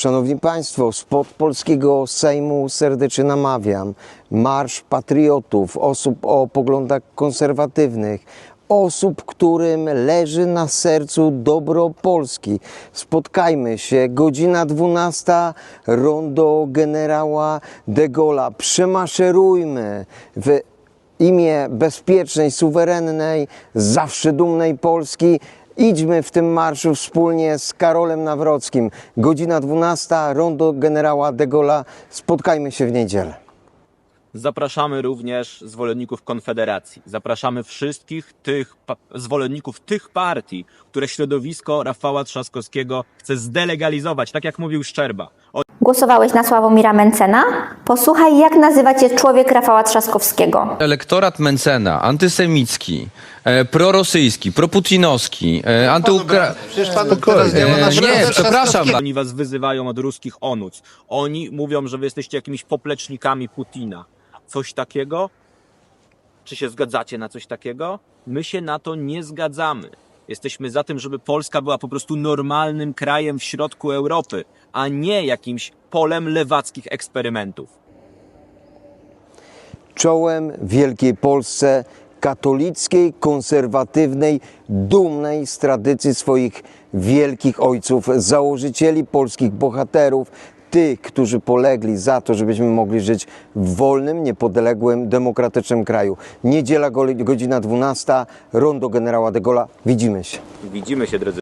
Szanowni Państwo, spod polskiego Sejmu serdecznie namawiam. Marsz patriotów, osób o poglądach konserwatywnych, osób, którym leży na sercu dobro Polski. Spotkajmy się, godzina 12, rondo generała de Gaulle'a. Przemaszerujmy w imię bezpiecznej, suwerennej, zawsze dumnej Polski. Idźmy w tym marszu wspólnie z Karolem Nawrockim. Godzina 12, rondo generała de Gaulle'a. Spotkajmy się w niedzielę. Zapraszamy również zwolenników Konfederacji. Zapraszamy wszystkich tych zwolenników tych partii, które środowisko Rafała Trzaskowskiego chce zdelegalizować, tak jak mówił Szczerba. Głosowałeś na Sławomira Mencena? Posłuchaj, jak nazywa cię człowiek Rafała Trzaskowskiego. Elektorat Mencena, antysemicki, e, prorosyjski, proputinowski, e, antyukra... Przecież pan teraz działa na E, nie, przepraszam. Oni was wyzywają od ruskich onuc. Oni mówią, że wy jesteście jakimiś poplecznikami Putina. Coś takiego? Czy się zgadzacie na coś takiego? My się na to nie zgadzamy. Jesteśmy za tym, żeby Polska była po prostu normalnym krajem w środku Europy, a nie jakimś polem lewackich eksperymentów. Czołem Wielkiej Polsce, katolickiej, konserwatywnej, dumnej z tradycji swoich wielkich ojców, założycieli polskich bohaterów, tych, którzy polegli za to, żebyśmy mogli żyć w wolnym, niepodległym, demokratycznym kraju. Niedziela, go- godzina 12, rondo generała de Gaulle'a. Widzimy się. Widzimy się, drodzy